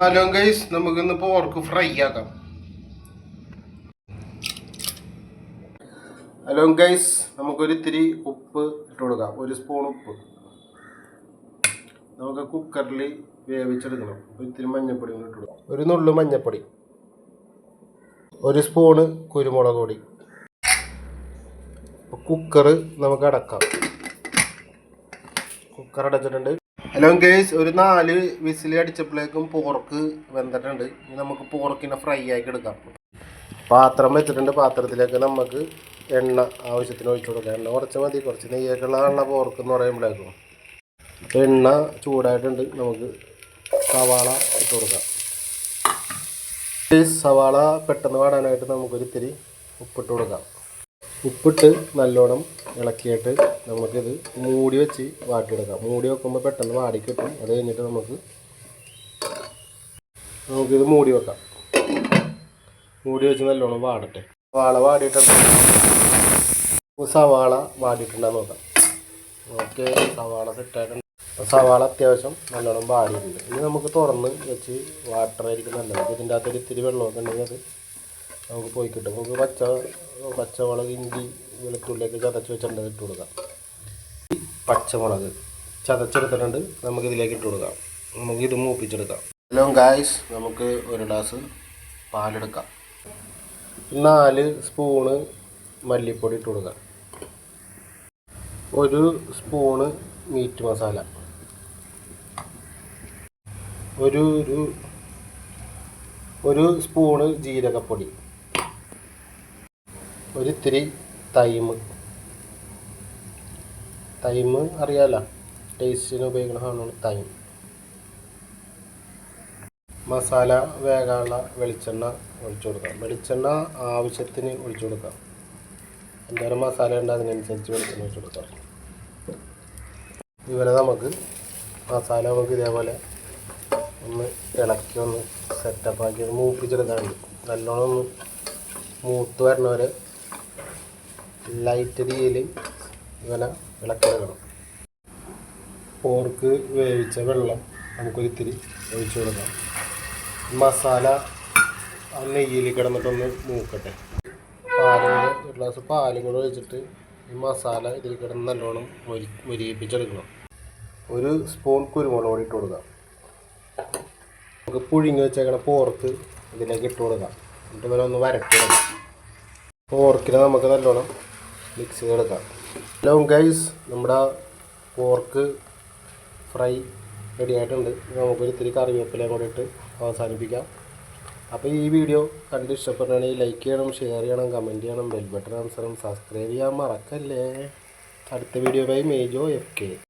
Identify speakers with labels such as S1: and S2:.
S1: Hello guys നമുക്കിന്ന് pork fry ആക്കാം hello guys നമുക്ക് ഇത്തിരി ഉപ്പ് ഇട്ട് കൊടുക്കാം ഒരു സ്പൂൺ ഉപ്പ് നമുക്ക് കുക്കറിൽ വേവിച്ചെടുക്കണം. ഒരിത്തിരി മഞ്ഞപ്പൊടി കൂടി ഇട്ട് കൊടുക്കാം. ഒരു നുള്ളു മഞ്ഞപ്പൊടി. ഒരു സ്പൂണ് കുരുമുളക് പൊടി. കുക്കർ നമുക്ക് അടക്കാം. കുക്കർ അടച്ചിട്ടുണ്ട്. ഹലോ ഗേസ് ഒരു നാല് വിസിൽ അടിച്ചപ്പോഴേക്കും പോർക്ക് വെന്തിട്ടുണ്ട്. ഇനി നമുക്ക് പോർക്കിനെ ഫ്രൈ ആക്കി എടുക്കാം. പാത്രം വെച്ചിട്ടുണ്ട്. പാത്രത്തിലേക്ക് നമുക്ക് എണ്ണ ആവശ്യത്തിന് ഒഴിച്ചു കൊടുക്കാം. എണ്ണ കുറച്ച് മതി. കുറച്ച് നെയ്യൊക്കെയുള്ള എണ്ണ പോർക്ക് എന്ന് പറയുമ്പോഴേക്കും. എണ്ണ ചൂടായിട്ടുണ്ട്. നമുക്ക് സവാള ഇട്ട് കൊടുക്കാം. സവാള പെട്ടെന്ന് വാടാനായിട്ട് നമുക്കൊരിത്തിരി ഉപ്പിട്ട് കൊടുക്കാം. ഉപ്പിട്ട് നല്ലോണം ഇളക്കിയിട്ട് നമുക്കിത് മൂടി വെച്ച് വാട്ടിയെടുക്കാം. മൂടി വെക്കുമ്പോൾ പെട്ടെന്ന് വാടി കിട്ടും. അത് കഴിഞ്ഞിട്ട് നമുക്ക് നമുക്കിത് മൂടി വെക്കാം. മൂടി വെച്ച് നല്ലോണം വാടട്ടെ. വാള വാടിയിട്ടുണ്ട്. സവാള വാടിയിട്ടുണ്ടെന്ന് നോക്കാം. ഓക്കെ സവാള സെറ്റായിട്ടുണ്ട്. സവാള അത്യാവശ്യം നല്ലോണം വാടിയിട്ടുണ്ട്. ഇനി നമുക്ക് തുറന്ന് വെച്ച് വാട്ടറായിരിക്കും നല്ലത്. ഇതിന്റെ അകത്തൊരു ഇത്തിരി വെള്ളമൊക്കെ ഉണ്ടെങ്കിൽ അത് നമുക്ക് പോയി കിട്ടും. നമുക്ക് പച്ച പച്ചമുളക് ഇഞ്ചി വെളുത്തുള്ളിയൊക്കെ ചതച്ച് വെച്ചിട്ടുണ്ട് ഇട്ട് കൊടുക്കാം. പച്ചമുളക് ചതച്ചെടുത്തിട്ടുണ്ട്. നമുക്ക് ഇതിലേക്ക് ഇട്ട് കൊടുക്കാം. നമുക്ക് ഇത് മൂപ്പിച്ചെടുക്കാം. ഹലോ ഗായ്സ് നമുക്ക് ഒരു ഗ്ലാസ് പാലെടുക്കാം. നാല് സ്പൂണ് മല്ലിപ്പൊടി ഇട്ട് കൊടുക്കാം. ഒരു സ്പൂണ് മീറ്റ് മസാല. ഒരു ഒരു ഒരു സ്പൂണ് ജീരകപ്പൊടി. ഒരിത്തിരി തൈമ് തൈമ് അറിയാലോ. ടേസ്റ്റിന് ഉപയോഗിക്കുന്ന സാധനമാണ് തൈം മസാല വേകാനുള്ള വെളിച്ചെണ്ണ ഒഴിച്ചു കൊടുക്കാം വെളിച്ചെണ്ണ ആവശ്യത്തിന് ഒഴിച്ചു കൊടുക്കാം എന്തോരം മസാല ഉണ്ട് അതിനനുസരിച്ച് വെളിച്ചെണ്ണ ഒഴിച്ചു കൊടുക്കാം ഇവരെ നമുക്ക് മസാല നമുക്ക് ഇതേപോലെ ഒന്ന് ഇളക്കി ഒന്ന് സെറ്റപ്പ് ആക്കി ഒന്ന് മൂപ്പിച്ചെടുക്കാനുണ്ട്. നല്ലോണം ഒന്ന് മൂത്ത് വരണവരെ ലൈറ്റ് രീതിയിൽ ഇവനെ ഇളക്കിയെടുക്കണം. പോർക്ക് വേവിച്ച വെള്ളം നമുക്കൊരിത്തിരി ഒഴിച്ചു കൊടുക്കാം. മസാല ആ നെയ്യിൽ കിടന്നിട്ടൊന്ന് മൂക്കട്ടെ. പാലും ഒരു ഗ്ലാസ് പാലും കൂടെ ഒഴിച്ചിട്ട് ഈ മസാല ഇതിൽ കിടന്ന് നല്ലോണം മൊരി ഒരു സ്പൂൺ കുരുമുളക് കൂടി ഇട്ട് കൊടുക്കാം. നമുക്ക് പുഴുങ്ങി വെച്ചേക്കണ പോർക്ക് ഇതിലേക്ക് ഇട്ട് കൊടുക്കാം. എന്നിട്ട് ഇവരെ ഒന്ന് വരട്ടി കൊടുക്കാം. പോർക്കിനെ നമുക്ക് നല്ലോണം മിക്സ് എടുക്കാം ഹലോ ഗൈസ് നമ്മുടെ പോർക്ക് ഫ്രൈ റെഡി ആയിട്ടുണ്ട്. നമുക്കൊരു ഇത്തിരി കറിവേപ്പിലയും കൂടെ ഇട്ട് അവസാനിപ്പിക്കാം. അപ്പോൾ ഈ വീഡിയോ കണ്ട് ഇഷ്ടപ്പെടുകയാണെങ്കിൽ ലൈക്ക് ചെയ്യണം ഷെയർ ചെയ്യണം കമന്റ് ചെയ്യണം ബെൽ ബട്ടൺ അവസരം സബ്സ്ക്രൈബ് ചെയ്യാൻ മറക്കല്ലേ. അടുത്ത video bye Mejo F K